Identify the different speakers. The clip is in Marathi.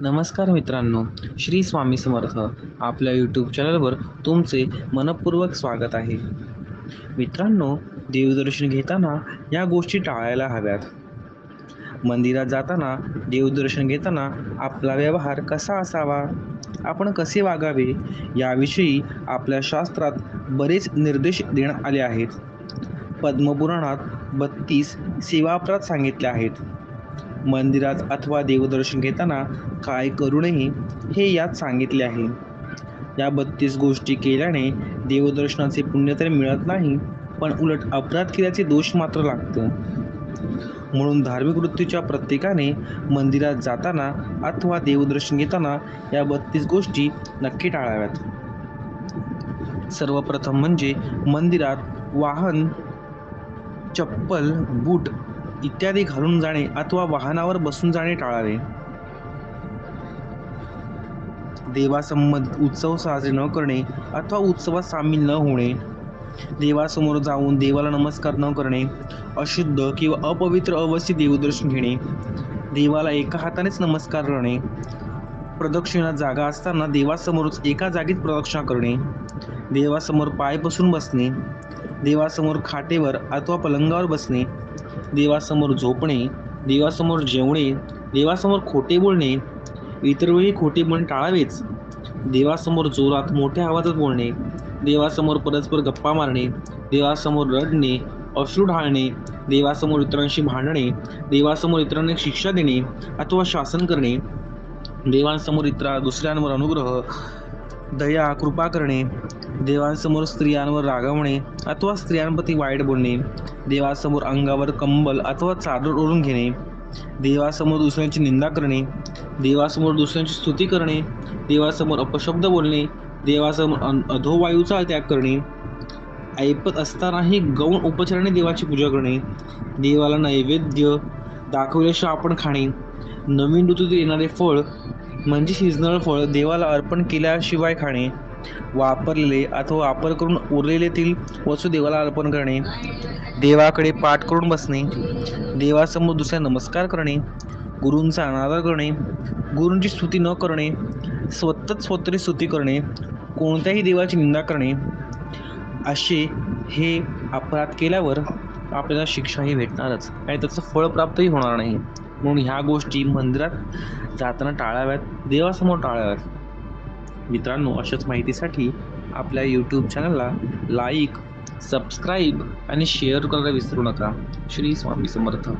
Speaker 1: नमस्कार मित्रांनो श्री स्वामी समर्थ आपल्या यूट्यूब चॅनलवर तुमचे मनपूर्वक स्वागत आहे. मित्रांनो देवदर्शन घेताना या गोष्टी टाळायला हव्यात. मंदिरात जाताना देवदर्शन घेताना आपला व्यवहार कसा असावा? आपण कसे वागावे? याविषयी आपल्या शास्त्रात बरेच निर्देश देण्यात आले आहेत. पद्मपुराणात बत्तीस सेवाप्रात सांगितले आहेत. मंदिरात अथवा देवदर्शन घेताना काय करू नये हे यात सांगितले आहे. या बत्तीस गोष्टी केल्याने देवदर्शनाचे पुण्य तर मिळत नाही पण उलट अपराध केल्याचे दोष मात्र लागतं. म्हणून धार्मिक वृत्तीच्या प्रत्येकाने मंदिरात जाताना अथवा देवदर्शन घेताना या बत्तीस गोष्टी नक्की टाळाव्यात. सर्वप्रथम म्हणजे मंदिरात वाहन चप्पल बूट इत्यादी घालून जाणे अथवा वाहनावर बसून जाणे टाळावे. देवासंबंधित उत्सव साजरे न करणे अथवा उत्सवात सामील न होणे. देवासमोर जाऊन देवाला नमस्कार न करणे अशुद्ध किंवा अपवित्र अवस्थित देवदर्शन घेणे देवाला एका हातानेच नमस्कार करणे प्रदक्षिणा जागा असताना देवासमोरच एका जागीच प्रदक्षिणा करणे देवासमोर पाय पसरून बसणे देवासमोर खाटेवर अथवा पलंगावर बसणे देवासमोर झोपणे देवासमोर जेवणे देवासमोर खोटे बोलणे इतर वेळी खोटे बोलणे टाळावेच देवासमोर जोरात मोठ्या आवाजात बोलणे देवासमोर परस्पर गप्पा मारणे देवासमोर रडणे अश्रू ढाळणे देवासमोर इतरांशी भांडणे देवासमोर इतरांना शिक्षा देणे अथवा शासन करणे देवांसमोर इतरा दुसऱ्यांवर अनुग्रह दया कृपा करणे देवांसमोर स्त्रियांवर रागवणे अथवा स्त्रियांप्रती वाईट बोलणे देवासमोर अंगावर कंबल अथवा चादर ओढून घेणे देवासमोर दुसऱ्यांची निंदा करणे देवासमोर दुसऱ्यांची स्तुती करणे देवासमोर अपशब्द बोलणे देवासमोर अधोवायूचा त्याग करणे ऐपत असतानाही गौण उपचाराने देवाची पूजा करणे देवाला नैवेद्य दाखवल्याशिवाय आपण खाणे नवीन ऋतूतील येणारे फळ म्हणजे सिजनल फळ देवाला अर्पण केल्याशिवाय खाणे वापरलेले अथवा वापर करून उरलेलेतील वस्तू देवाला अर्पण करणे देवाकडे पाठ करून बसणे देवासमोर दुसऱ्या नमस्कार करणे गुरूंचा अनादर करणे गुरूंची स्तुती न करणे स्वतःच स्वतःची स्तुती करणे कोणत्याही देवाची निंदा करणे असे हे अपराध केल्यावर आपल्याला शिक्षाही भेटणारच. आणि त्याचं फळ प्राप्तही होणार नाही. म्हणून ह्या गोष्टी मंदिरात जाताना टाळाव्यात देवासमोर टाळाव्यात. मित्रांनो अशाच माहितीसाठी आपल्या यूट्यूब चॅनलला लाईक सबस्क्राईब आणि शेअर करायला विसरू नका. श्री स्वामी समर्थ.